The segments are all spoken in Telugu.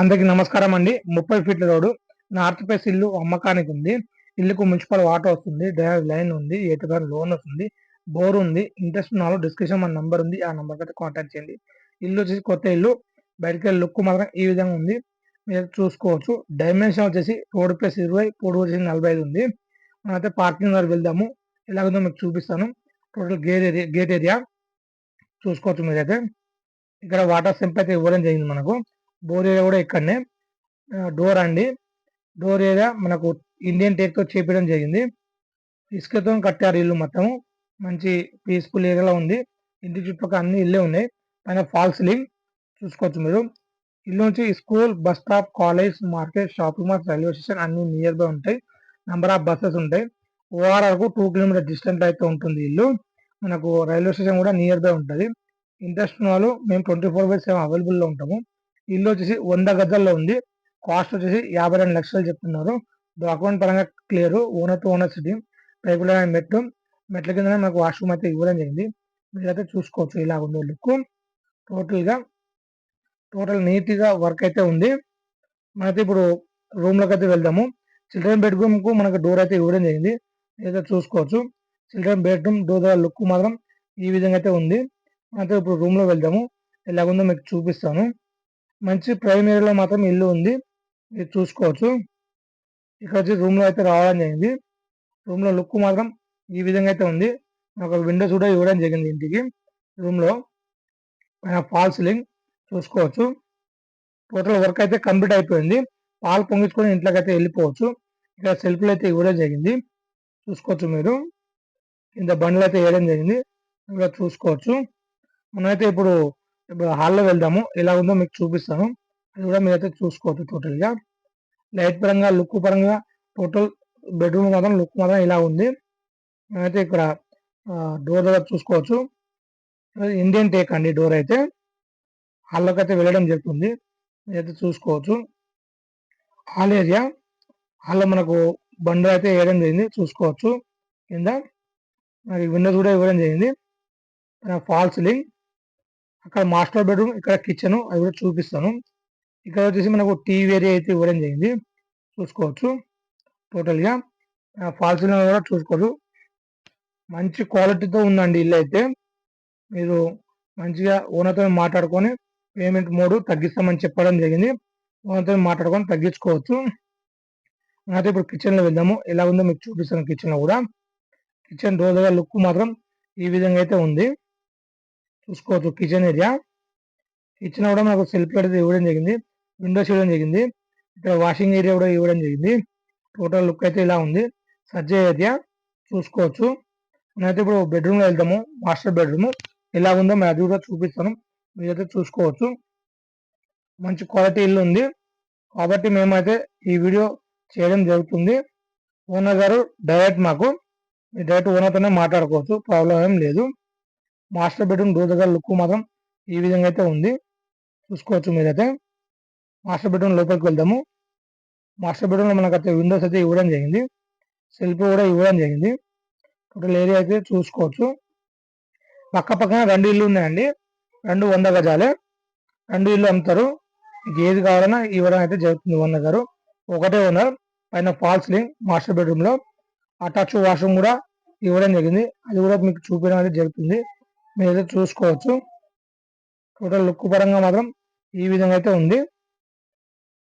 అందరికి నమస్కారం అండి. ముప్పై ఫీట్ల రోడ్డు నార్త్ ఫేస్ ఇల్లు అమ్మకానికి ఉంది. ఇల్లుకు మున్సిపల్ వాటర్ వస్తుంది డ్రైవ్ లైన్ ఉంది ఎయిట్ లోన్ వస్తుంది బోర్ ఉంది ఇంట్రెస్ట్ ఉన్నాలో డిస్క్రిప్షన్ మన నంబర్ ఉంది ఆ నంబర్ అయితే కాంటాక్ట్ చేయండి. ఇల్లు వచ్చేసి కొత్త ఇల్లు బయటకి వెళ్ళి లుక్ మాత్రం ఈ విధంగా ఉంది. మీరు చూసుకోవచ్చు. డైమెన్షన్ వచ్చేసి రోడ్ ప్లస్ ఇరవై పొడవు వచ్చేసి నలభై ఐదు ఉంది. అయితే పార్కింగ్ వరకు వెళ్దాము. ఎలాగుందో మీకు చూపిస్తాను. Total gate area gate area చూసుకోవచ్చు మీరైతే. ఇక్కడ వాటర్ సెంప్ అయితే ఇవ్వడం జరిగింది మనకు. డోర్ ఏరియా కూడా ఇక్కడనే. డోర్ అండి. డోర్ ఏరియా మనకు ఇండియన్ టేక్తో చేపించడం జరిగింది. ఇసుకతో కట్టారు ఇల్లు మొత్తము. మంచి పీస్ఫుల్ ఏరియాలో ఉంది. ఇంటి చుట్టుపక్కల అన్ని ఇల్లే ఉన్నాయి. పైన ఫాల్ సీలింగ్ చూసుకోవచ్చు మీరు. ఇల్లు నుంచి school bus stop college market shopping mall railway station అన్ని నియర్ బై ఉంటాయి. నెంబర్ ఆఫ్ బస్సెస్ ఉంటాయి. ఓఆర్ఆర్కు టూ కిలోమీటర్ డిస్టెన్స్ అయితే ఉంటుంది ఇల్లు. మనకు రైల్వే స్టేషన్ కూడా నియర్ బై ఉంటుంది. ఇంట్రెస్ట్ వాళ్ళు మేము ట్వంటీ ఫోర్ బై సెవెన్ అవైలబుల్లో ఉంటాము. ఇల్లు వచ్చేసి వంద గజల్లో ఉంది. కాస్ట్ వచ్చేసి యాభై రెండు లక్షలు చెప్తున్నారు. డాక్యుమెంట్ పరంగా clear owner to owner city పైపుల మెట్టు మెట్ల కింద మనకు వాష్రూమ్ అయితే ఇవ్వడం జరిగింది. మీరైతే చూసుకోవచ్చు ఇలా ఉంది లుక్. టోటల్గా టోటల్ నీట్గా వర్క్ అయితే ఉంది. మనైతే ఇప్పుడు రూమ్లోకి అయితే వెళ్దాము. చిల్డ్రన్ బెడ్రూమ్కు మనకు డోర్ అయితే ఇవ్వడం జరిగింది. ఏదైతే చూసుకోవచ్చు. చిల్డ్రన్ బెడ్రూమ్ డోర్ లుక్ మాత్రం ఈ విధంగా అయితే ఉంది. అయితే ఇప్పుడు రూమ్లో వెళ్దాము. ఎలాగుందో మీకు చూపిస్తాను. మంచి ప్రైమ్ ఏరియాలో మాత్రం ఇల్లు ఉంది. మీరు చూసుకోవచ్చు. ఇక్కడ వచ్చి రూమ్లో అయితే రావడం జరిగింది. రూమ్లో లుక్ మాత్రం ఈ విధంగా అయితే ఉంది. ఒక విండోస్ కూడా ఇవ్వడం జరిగింది ఇంటికి. రూమ్లో ఫాల్ సీలింగ్ చూసుకోవచ్చు. టోటల్ వర్క్ అయితే కంప్లీట్ అయిపోయింది. పాలు పొంగించుకొని ఇంట్లోకి అయితే వెళ్ళిపోవచ్చు. ఇక్కడ సెల్ఫ్లు అయితే ఇవ్వడం జరిగింది. చూసుకోవచ్చు మీరు. కింద బండ్లు అయితే వేయడం జరిగింది. ఇక్కడ చూసుకోవచ్చు. మనమైతే ఇప్పుడు ఇప్పుడు హాల్లో వెళ్దాము. ఎలా ఉందో మీకు చూపిస్తాను. అది కూడా మీరైతే చూసుకోవచ్చు టోటల్గా. లైట్ పరంగా లుక్ పరంగా టోటల్ బెడ్రూమ్ మాత్రం లుక్ మాత్రం ఇలా ఉంది. మనమైతే ఇక్కడ డోర్ దగ్గర చూసుకోవచ్చు. ఇండియన్ టేక్ అండి డోర్ అయితే. హాల్లోకి అయితే వెళ్ళడం జరుగుతుంది. మీరైతే చూసుకోవచ్చు. Hall area. హాల్లో మనకు బండ్లు అయితే వేయడం జరిగింది. చూసుకోవచ్చు. కింద. మరి విండోస్ కూడా ఇవ్వడం జరిగింది. ఫాల్ సీలింగ్ అక్కడ మాస్టర్ బెడ్రూమ్ ఇక్కడ కిచెన్ అవి కూడా చూపిస్తాను. ఇక్కడ వచ్చేసి మనకు టీవీ ఏరియా అయితే ఇవ్వడం జరిగింది. చూసుకోవచ్చు టోటల్గా ఫాల్స్ కూడా చూసుకోవచ్చు మంచి క్వాలిటీతో ఉందండి ఇల్లు అయితే. మీరు మంచిగా ఓనర్తో మాట్లాడుకొని పేమెంట్ మోడ్ తగ్గిస్తామని చెప్పడం జరిగింది. ఓనర్తో మాట్లాడుకొని తగ్గించుకోవచ్చు. అయితే ఇప్పుడు కిచెన్లో వెళ్దాము. ఎలా ఉందో మీకు చూపిస్తాను కిచెన్లో కూడా. కిచెన్ రోజుగా లుక్ మాత్రం ఈ విధంగా అయితే ఉంది. చూసుకోవచ్చు కిచెన్ ఏరియా కిచెన్ కూడా మనకు సెల్ఫ్ అయితే ఇవ్వడం జరిగింది. విండోస్ ఇవ్వడం జరిగింది. ఇక్కడ వాషింగ్ ఏరియా కూడా ఇవ్వడం జరిగింది. టోటల్ లుక్ అయితే ఇలా ఉంది. సజ్జ ఏరియా చూసుకోవచ్చు. నేనైతే ఇప్పుడు బెడ్రూమ్లో వెళ్తాము. మాస్టర్ బెడ్రూమ్ ఎలా ఉందో మేము అది కూడా చూపిస్తాను. మీరైతే చూసుకోవచ్చు. మంచి క్వాలిటీ ఇల్లు ఉంది. కాబట్టి మేమైతే ఈ వీడియో చేయడం జరుగుతుంది. ఓనర్ గారు డైరెక్ట్ మాకు. డైరెక్ట్ ఓనర్తోనే మాట్లాడుకోవచ్చు. ప్రాబ్లం ఏం లేదు. మాస్టర్ బెడ్రూమ్ డోర్ దగ్గర లుక్ మాత్రం ఈ విధంగా అయితే ఉంది. చూసుకోవచ్చు మీరైతే. మాస్టర్ బెడ్రూమ్ లోపలికి వెళ్దాము. మాస్టర్ బెడ్రూమ్లో అయితే విండోస్ అయితే ఇవ్వడం జరిగింది. సెల్ఫ్ కూడా ఇవ్వడం జరిగింది. టోటల్ ఏరియా అయితే చూసుకోవచ్చు. పక్క పక్కన రెండు ఇల్లు ఉన్నాయండి. రెండు వంద గజాలే. రెండు ఇల్లు అమ్ముతారు. మీకు ఏది కావాలన్నా ఇవ్వడం అయితే జరుగుతుంది ఓనర్ గారు. ఒకటే ఓనర్. పైన ఫాల్స్ లింగ్ మాస్టర్ బెడ్రూమ్లో అటాచ్ వాష్రూమ్ కూడా ఇవ్వడం జరిగింది. అది కూడా మీకు చూపించడం అయితే జరుగుతుంది. మీరు చూసుకోవచ్చు. టోటల్ లుక్ పరంగా మాత్రం ఈ విధంగా అయితే ఉంది.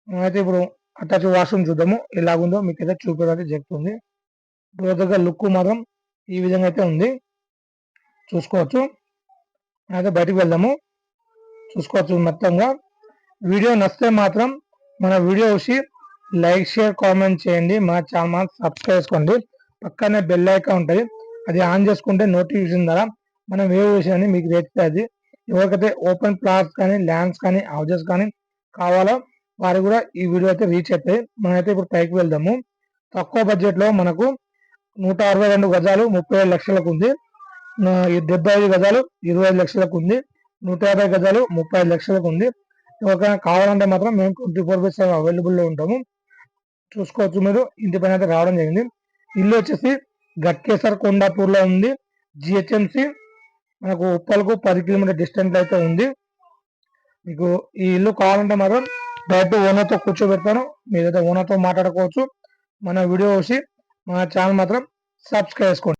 అయితే ఇప్పుడు అటాచ్ వాష్రూమ్ చూద్దాము. ఎలాగుందో మీకు అయితే చూపించడం చెప్తుంది. జరుగుతుంది డోర్ దగ్గర లుక్ మాత్రం ఈ విధంగా అయితే ఉంది. చూసుకోవచ్చు. అయితే బయటకు వెళ్దాము. చూసుకోవచ్చు మొత్తంగా. వీడియో నచ్చితే మాత్రం మన వీడియో చూసి లైక్ షేర్ కామెంట్ చేయండి. మన ఛానల్ సబ్స్క్రైబ్ చేసుకోండి. పక్కనే బెల్ ఐకాన్ ఉంటుంది. అది ఆన్ చేసుకుంటే నోటిఫికేషన్ ద్వారా మనం ఏ విషయాన్ని మీకు తెస్తుంది ఎవరికైతే ఓపెన్ ప్లాట్స్ కానీ ల్యాండ్స్ కానీ హౌజెస్ కానీ కావాలో వారు కూడా ఈ వీడియో అయితే రీచ్ అవుతాయి మనమైతే ఇప్పుడు పైకి వెళ్దాము. తక్కువ బడ్జెట్లో మనకు నూట అరవై రెండు గజాలు ముప్పై ఏడు లక్షలకు ఉంది. డెబ్బై ఐదు గజాలు ఇరవై ఐదు లక్షలకు ఉంది. నూట యాభై గజాలు ముప్పై ఐదు లక్షలకు ఉంది. ఎవరికైనా కావాలంటే మాత్రం మేము ట్వంటీ ఫోర్ బై సెవెన్ అవైలబుల్లో ఉంటాము. చూసుకోవచ్చు మీరు. ఇంటి పైన అయితే రావడం జరిగింది. ఇల్లు వచ్చేసి గట్కేసర్ కొండాపూర్లో ఉంది. జిహెచ్ఎంసి మనకు ఉప్పలకు పది కిలోమీటర్ డిస్టెన్స్ అయితే ఉంది. మీకు ఈ ఇల్లు కావాలంటే మాత్రం డైరెక్ట్ ఓనర్తో కూర్చోబెడతాను. మీరైతే ఓనర్తో మాట్లాడుకోవచ్చు. మన వీడియో వచ్చి మన ఛానల్ మాత్రం సబ్స్క్రైబ్ చేసుకోండి.